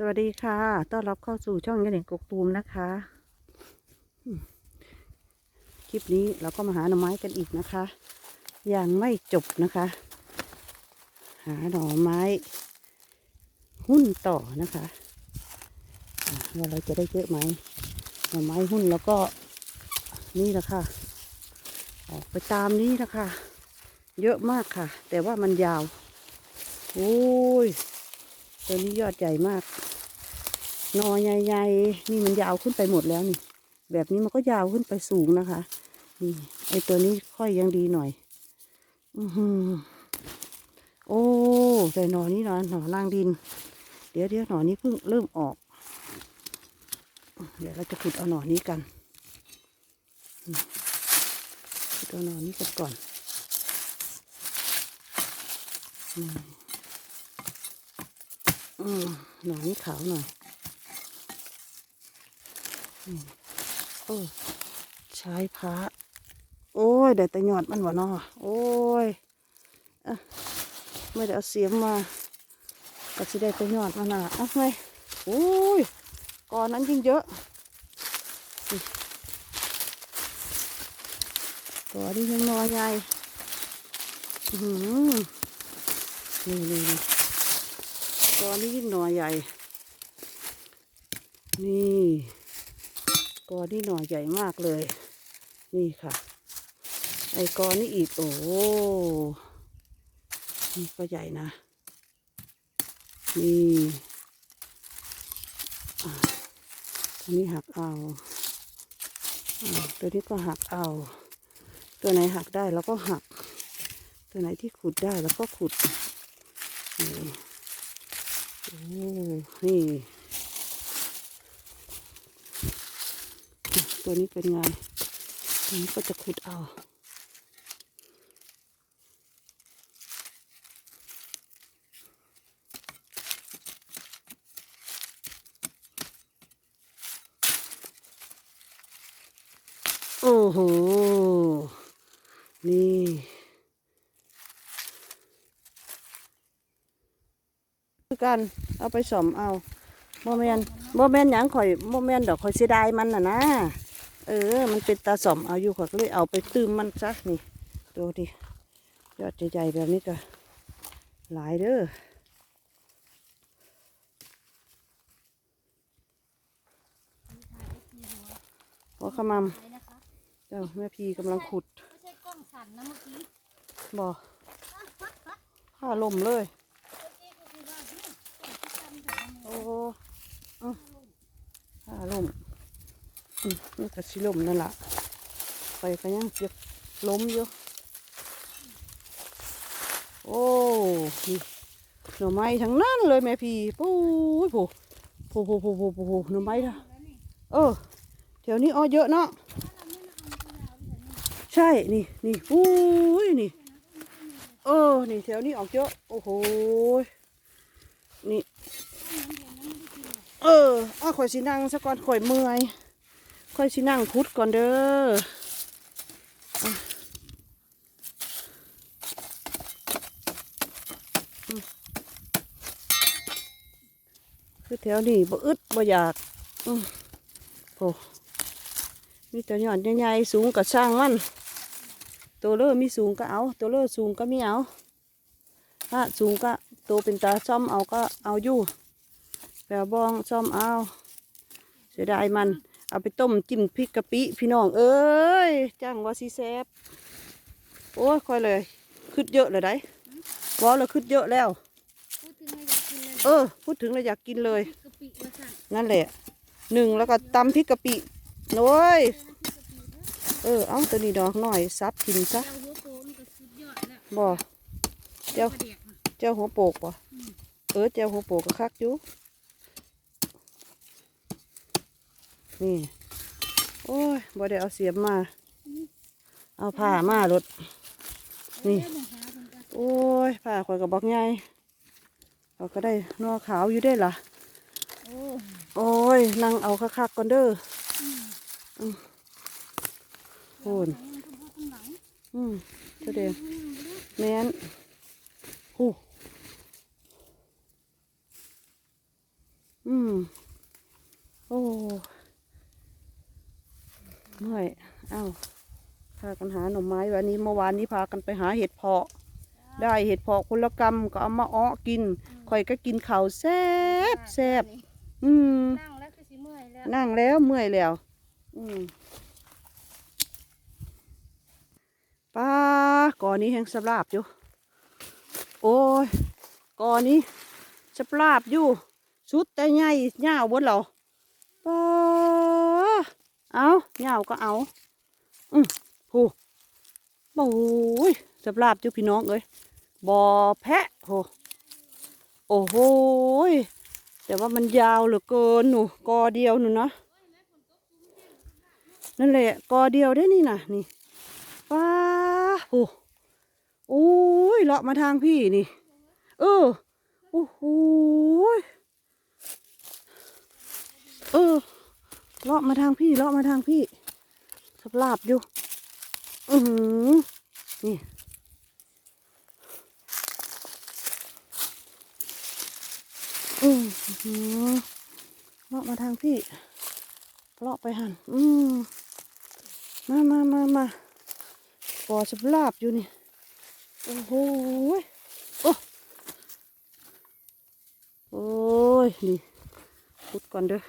สวัสดีค่ะ ต้อนรับเข้าสู่ช่องยันเด็กกกตูมนะคะ คลิปนี้เราก็มาหาหน่อไม้กันอีกนะคะยังไม่จบนะคะ หาหน่อไม้ หุ้นต่อนะคะว่าเราจะได้เยอะไหมหน่อไม้หุ้นแล้วก็นี่แหละค่ะ ออกไปตามนี้นะคะ เยอะมากค่ะ แต่ว่ามันยาว โอ้ย ตัวนี้ยอดใหญ่มากหนอใหญ่ๆนี่มันยาวขึ้นไปหมดแล้วนี่ แบบนี้มันก็ยาวขึ้นไปสูงนะคะ นี่ ไอตัวนี้ค่อยยังดีหน่อยอือหือโอ้แต่หนอนี้หนอหนอล่างดิน เดี๋ยวเดี๋ยวหนอนี้เพิ่งเริ่มออก เดี๋ยวเราจะขุดเอาหนอนี้กันขุดเอาหนอนี้กันก่อนอืม อืมหนอนขาวหน่อยโอ้ใช้พระโอ้ยเดี๋ยวแต่หยอดมันวะนาะโอ้ยอะไม่ได้เอาเสียมมาก็สิได้แต่หยอดมันอะอะไงโอ้ยก่อนนั้นยิ่งเยอะก่อนนี้ยังน้อยใหญ่อื้อหือนี่นี่นี่กอ นี้ยิ่งหน่อใหญ่ นี่กอนี่หน่อใหญ่มากเลย นี่ค่ะ ไอ้กอนี่อีกโอ้นี่ก็ใหญ่นะ นี่ตัวนี้หักเอาตัวนี้ก็หักเอา ตัวไหนหักได้เราก็หัก ตัวไหนที่ขุดได้เราก็ขุดนี่ นี่ตัวนี้เป็นไงตัวนี้ก็จะขุดเอาโอ้โห นี่ คือกันเอาไปสอมเอาโมเมนโมเมนหยังข่อยโมเมนดอกข่อยเสียดายมันน่ะนะเออ มันเป็นตาสอมเอาอยู่ข่อยก็เลยเอาไปตื้มมันซะนี่ดูดิยอดใหญ่ๆแบบนี้ก็หลายเด้อพอขมไหนนะคะำเจ้าแม่พีกำลังขุดไม่ใช่กล้องสั่นนะเมื่อกี้บ่ผ้าลมเลย เมื่อกี้ก็คือว่าเนี่ยกล้องที่สั่นอยู่ โอ้อื้อผ้า ลมอืมนี่ก็สิลมนั่นแหละไปก็ยังเจ็บล้มอยู่โอ้นี่หน่อไม้ทั้งนั้นเลยแม่พี่ปู้ยผู้ผู้ผู้ผู้ผู้ผู้หน่อไม้นะเออแถวนี้อ้อเยอะเนาะใช่นี่นี่ปู้ยนี่เออนี่แถวนี้ออกเยอะโอ้โหนี่ เอออ้าข่อยสินั่งซะก่อนข่อยเมื่อยข่อยสินั่งพุดก่อนเด้อคือแถวนี้บ่อึดบ่อยากอืมโอ้มีแต่ยอดใหญ่ๆสูงก็ช่างมัน ตัวเลอมีสูงก็เอา ตัวเลอสูงก็มีเอาถ้าสูงก็ตัวเป็นตาซ่อมเอาก็เอาอยู่ แปลบองซ่อมเอาเสียดายมัน เอาไปต้มจิ้มพริกกะปิพี่น้องเอ้ยจ้างว่าซีแซบโอ้ยค่อยเลยขึ้นเยอะเลยได้วอเลยขึ้นเยอะแล้วพูดถึงไม่อยากกินเลยเออพูดถึงเลยอยากกินเลยกะปิว่าสั่นนั่นแหละหนึ่งแล้วก็ตำพริกกะปิโอ้ยเออเอาตัวนี้ดอกหน่อยซับกินซะเจ้าหัวโปมันก็สุดยอดแล้วบ่เจ้าประเดี๋ยวน่ะเจ้าหัวโปกป่ะเออเจ้าหัวโปกก็คักอยู่ นี่ โอ้ยบ่ได้เอาเสียมมา เอาผ้ามารถนี่ โอ้ยผ้าข่อยกับบอกไงเราก็ได้นอขาวอยู่ได้ล่ะ โอ้โอ้ยนั่งเอาคักๆก่อนเด้อโอนหลังมันอืมเจ้าเดงแม่นหูอือืม โอ้ เมื่อยเอ้าพากันหาหน่อไม้วันนี้เมื่อวานนี้พากันไปหาเห็ดเพาะ ได้เห็ดเพาะคนละกำก็เอามาอ้อกินข่อยก็กินข้าวแซ่บแซ่บอืมนั่งแล้วคือสิเมื่อยแล้วนั่งแล้วเมื่อยแล้ว อืมป้าก่อนนี้แห้งสลาบอยู่ โอ้ยก่อนนี้สลาบอยู่สุดแต่ใหญ่เงาวบนเราป้า เอาเงาวก็เอา อืมผูโอ้ยสลาบอยู่พี่น้องเอ้ยบ่อแพะโหโอ้โหแต่ว่ามันยาวเหลือเกินหนูกอเดียวหนูนะนั่นแหละกอเดียวได้นี่นะนี่ป้าโอ้โอ้ยเลาะมาทางพี่นี่ เออโอ้โหเออ เลาะมาทางพี่เลาะมาทางพี่สับลาบอยู่ อือหือนี่อือหือเลาะมาทางพี่เลาะไปหันอืมมามามามาปอสับลาบอยู่นี่โอ้โหโอ้โอ้ยนี่ขุดก่อนเด้อ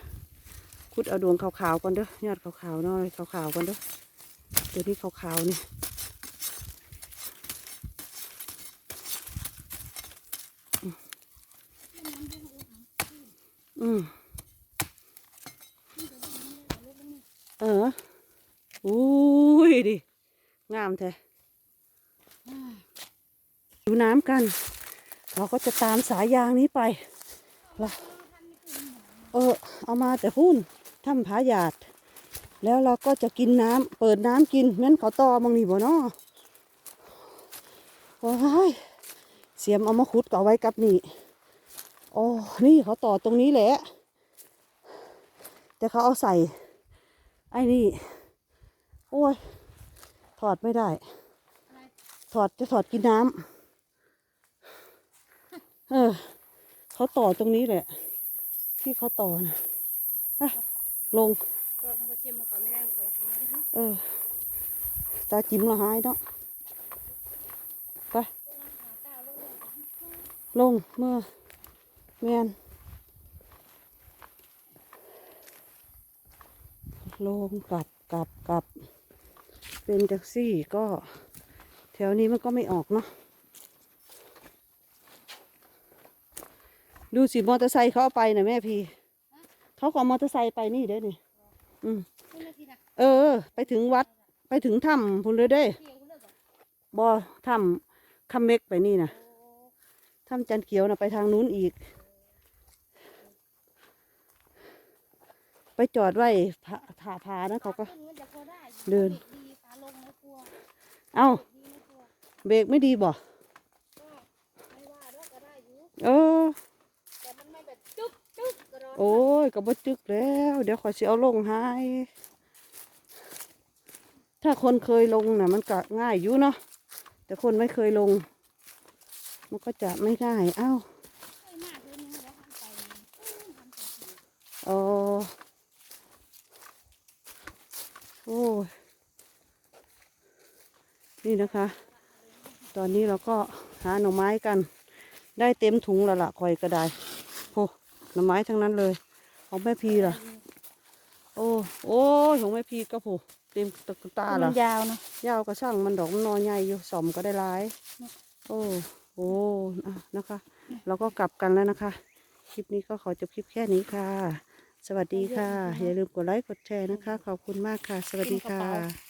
ขุดเอาดวงขาวๆก่อนเด้อยอดขาวๆน่อยขาวๆก่อนเด้อเดี๋ยวนี้ขาวๆนี่อืมเอออุ้ยดิงามแท้ดูน้ำกัน เราก็จะตามสายยางนี้ไปละเออ เอามาแต่พุ่น ถ้ำผาหยาด แล้วเราก็จะกินน้ำเปิดน้ำกินแม่นเขาตอมังนี่บ่เนาะโอ้ยเสียมเอามาขุดก็เอไว้กับนี่โอ้นี่เขาต่อตรงนี้แหละ แต่เขาเอาใส่ ไอ้นี่ โอ้ย ถอดไม่ได้ ถอดจะถอดกินน้ำเออ เขาต่อตรงนี้แหละ ที่เขาต่อนะ ลงก็มันก็เชื่อมมาเขาไม่ได้เขาหาได้เออตาจิ้มละหายเนาะไปลงเมื่อแมนลงกลับกลับกลับ เป็นแท็กซี่ก็ แถวนี้มันก็ไม่ออกเนาะดูสิมอเตอร์ไซค์เขาเอาไปนะแม่พี่ เขาก็เอามอเตอร์ไซค์ไปนี่เด้อนี่อืมเออ ไปถึงวัด ไปถึงถ้ำพุ่นเลยเด้บ่อถ้ำคำเม็กไปนี่นะถ้ำจันเขียวนะไปทางนู้นอีก ไปจอดไว้ผาถาานะเขาก็ เดิน เอ้าเบรกไม่ดีบ่เออแต่มันไม่แบบจุ๊บ ยก็บ่จึกแล้ว เดี๋ยวขอยสิเอาลงให้ถ้าคนเคยลงน่ะ มันก็ง่ายอยู่เนาะแต่คนไม่เคยลง มันก็จะไม่ง่ายเอ้าเคยมากเลยนึงแล้วทำไปเออทำไปสิอ๋อโอ้นี่นะคะ ตอนนี้เราก็หาหน่อไม้กัน ได้เต็มถุงแล้วล่ะคอยก็ได้โอ้หน่อไม้ทั้งนั้นเลย ของแม่พีล่ะโอ้โอ้ยของแม่พีก็โหเต็มตะกตามัล่ะนยาวเนาะยาวก็ช่างมันดอกมันนอใหญ่อยู่สอมก็ได้หลาย โอ้โอ้อะนะคะ เราก็กลับกันแล้วนะคะ คลิปนี้ก็ขอจบคลิปแค่นี้ค่ะ สวัสดีค่ะ อย่าลืมกดไลค์กดแชร์นะคะ ขอบคุณมากค่ะ สวัสดีค่ะ